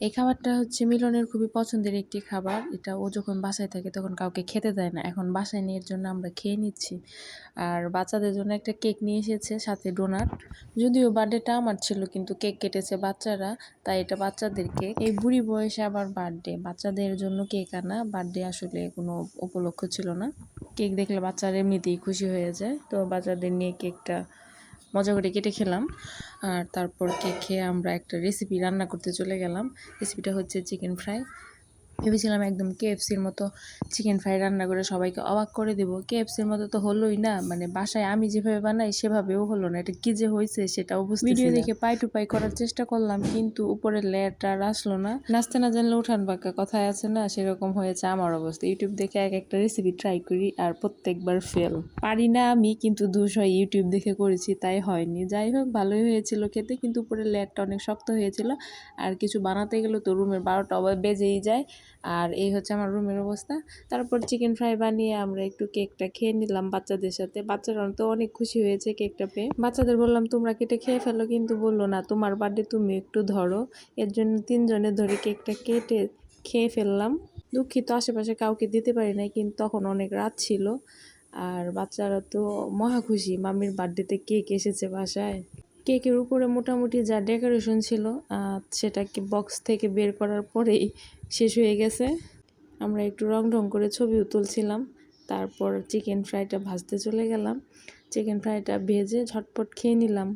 এই খাবারটা হচ্ছে মিলনের খুবই পছন্দের একটি খাবার। এটা ও যখন বাসায় থাকে তখন কাউকে খেতে দেয় না। এখন বাসায় নিয়ে জন্য আমরা খেয়ে নিচ্ছি। আর বাচ্চাদের জন্য একটা কেক নিয়ে এসেছে, সাথে ডোনাট। যদিও বার্থডেটা আমার ছিল কিন্তু কেক কেটেছে বাচ্চারা, তাই এটা বাচ্চাদের কেক। এই বুড়ি বয়সে আবার বার্থডে। বাচ্চাদের জন্য কেক আনা। বার্থডে আসলে কোনো উপলক্ষ ছিল না। কেক দেখলে বাচ্চারা এমনিতেই খুশি হয়ে যায়। তো বাচ্চাদের নিয়ে কেকটা মজা করে কেটে খেলাম। আর তারপর কেক খেয়ে আমরা একটা রেসিপি রান্না করতে চলে গেলাম। রেসিপিটা হচ্ছে চিকেন ফ্রাই ভেবেছিলাম একদম কেএফসির মতো চিকেন ফ্রাই রান্না করে সবাইকে অবাক করে দেবো। কেএফসির মতো তো হলোই না মানে বাসায় আমি যেভাবে বানাই সেভাবেও হলো না। এটা কী যে হয়েছে সেটাও বুঝতে ভিডিও দেখে পাই টু পাই করার চেষ্টা করলাম কিন্তু উপরের লেয়ারটা আর আসলো না। নাচতে না জানলে উঠান বাঁকা কথায় আছে না সেরকম হয়েছে আমার অবস্থা। ইউটিউব দেখে এক একটা রেসিপি ট্রাই করি আর প্রত্যেকবার ফেল পারি না আমি কিন্তু দুশ হয় ইউটিউব দেখে করেছি তাই হয়নি। যাই হোক ভালোই হয়েছিল খেতে কিন্তু উপরের লেয়ারটা অনেক শক্ত হয়েছিল। আর কিছু বানাতে গেলে তো রুমের বারোটা বেজেই যায়। আর এই হচ্ছে আমার রুমের অবস্থা। তারপর চিকেন ফ্রাই বানিয়ে আমরা একটু কেকটা খেয়ে নিলাম বাচ্চাদের সাথে। বাচ্চারা তো অনেক খুশি হয়েছে কেকটা পেয়ে। বাচ্চাদের বললাম, তোমরা কেটে খেয়ে ফেলো? কিন্তু বলল, না, তোমার বার্থডে তুমি একটু ধরো। এর জন্য তিনজনের ধরে কেকটা কেটে খেয়ে ফেললাম। দুঃখিত, আশেপাশে কাউকে দিতে পারি নাই, কিন্তু তখন অনেক রাত ছিল। আর বাচ্চারা তো মহা খুশি, মামির বার্থডেতে কেক এসেছে বাসায়। কেকের উপরে মোটামুটি যা ডেকোরেশন ছিল সেটাকে বক্স থেকে বের করার পরেই শেষ হয়ে গেছে। আমরা একটু রং ঢং করে ছবিও তুলছিলাম, তারপর চিকেন ফ্রাইটা ভাজতে চলে গেলাম। চিকেন ফ্রাইটা ভেজে ঝটপট খেয়ে নিলাম।